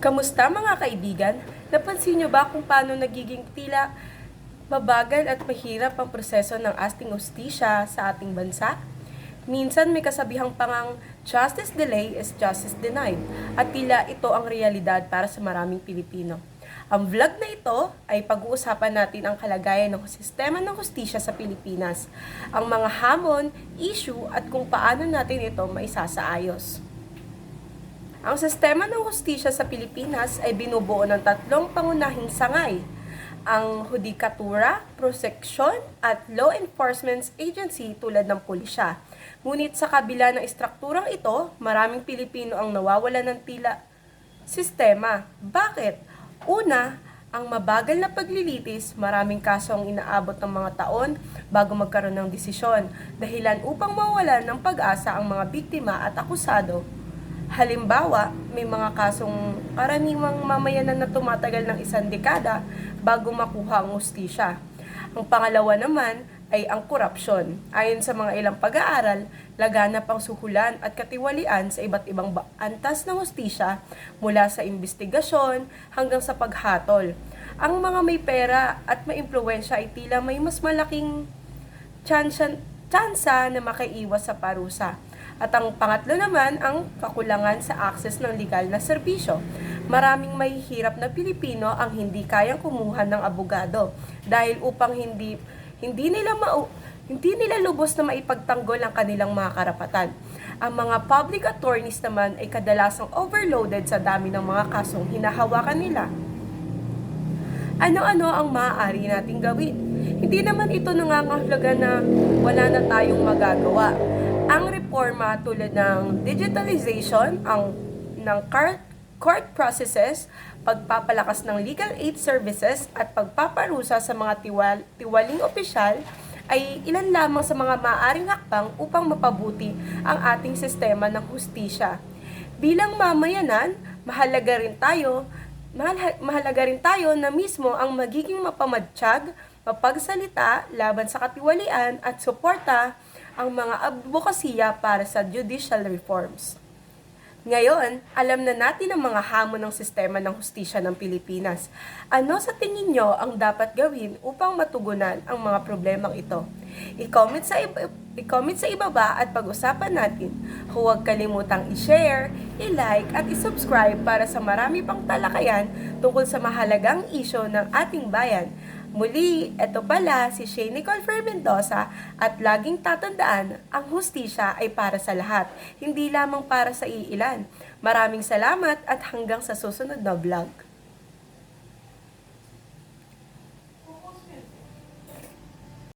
Kamusta mga kaibigan? Napansin niyo ba kung paano nagiging tila mabagal at mahirap ang proseso ng asting ustisya sa ating bansa? Minsan may kasabihang pangang justice delay is justice denied at tila ito ang realidad para sa maraming Pilipino. Ang vlog na ito ay pag-uusapan natin ang kalagayan ng sistema ng hustisya sa Pilipinas, ang mga hamon, issue at kung paano natin ito maisasaayos. Ang sistema ng hustisya sa Pilipinas ay binubuo ng tatlong pangunahing sangay, ang Hudikatura, Prosecution at Law Enforcement Agency tulad ng pulisya. Ngunit sa kabila ng istrukturang ito, maraming Pilipino ang nawawala ng tila sistema. Bakit? Una, ang mabagal na paglilitis, maraming kaso ang inaabot ng mga taon bago magkaroon ng desisyon, dahilan upang mawalan ng pag-asa ang mga biktima at akusado. Halimbawa, may mga kasong karaniwang mamayanan na tumatagal ng isang dekada bago makuha ang ustisya. Ang pangalawa naman ay ang korupsyon. Ayon sa mga ilang pag-aaral, laganap ang suhulan at katiwalian sa iba't ibang ba- antas ng hustisya mula sa investigasyon hanggang sa paghatol. Ang mga may pera at may impluensya ay tila may mas malaking tsansa na makaiwas sa parusa. At ang pangatlo naman, ang kakulangan sa access ng legal na serbisyo. Maraming mahihirap na Pilipino ang hindi kayang kumuha ng abogado dahil upang hindi hindi nila mau hindi nila lubos na maipagtanggol ang kanilang mga karapatan. Ang mga public attorneys naman ay kadalasang overloaded sa dami ng mga kasong hinahawakan nila. Ano-ano ang maaari nating gawin? Hindi naman ito nangangahulugan na wala na tayong magagawa. Ang reforma tulad ng digitalization, ang ng court, court processes, pagpapalakas ng legal aid services at pagpaparusa sa mga tiwal, tiwaling opisyal ay ilan lamang sa mga maaaring hakbang upang mapabuti ang ating sistema ng hustisya. Bilang mamayanan, mahalaga rin tayo mahal- mahalaga rin tayo na mismo ang magiging mapamadtsyag, mapagsalita laban sa katiwalian at suporta ang mga advokasya para sa judicial reforms. Ngayon, alam na natin ang mga hamon ng sistema ng hustisya ng Pilipinas. Ano sa tingin nyo ang dapat gawin upang matugunan ang mga problemang ito? I-comment sa, iba, i-comment sa ibaba at pag-usapan natin. Huwag kalimutang i-share, i-like at i-subscribe para sa marami pang talakayan tungkol sa mahalagang isyo ng ating bayan. Muli, ito pala si Shane Nicole Fermendoza at laging tatandaan, ang hustisya ay para sa lahat, hindi lamang para sa iilan. Maraming salamat at hanggang sa susunod na vlog.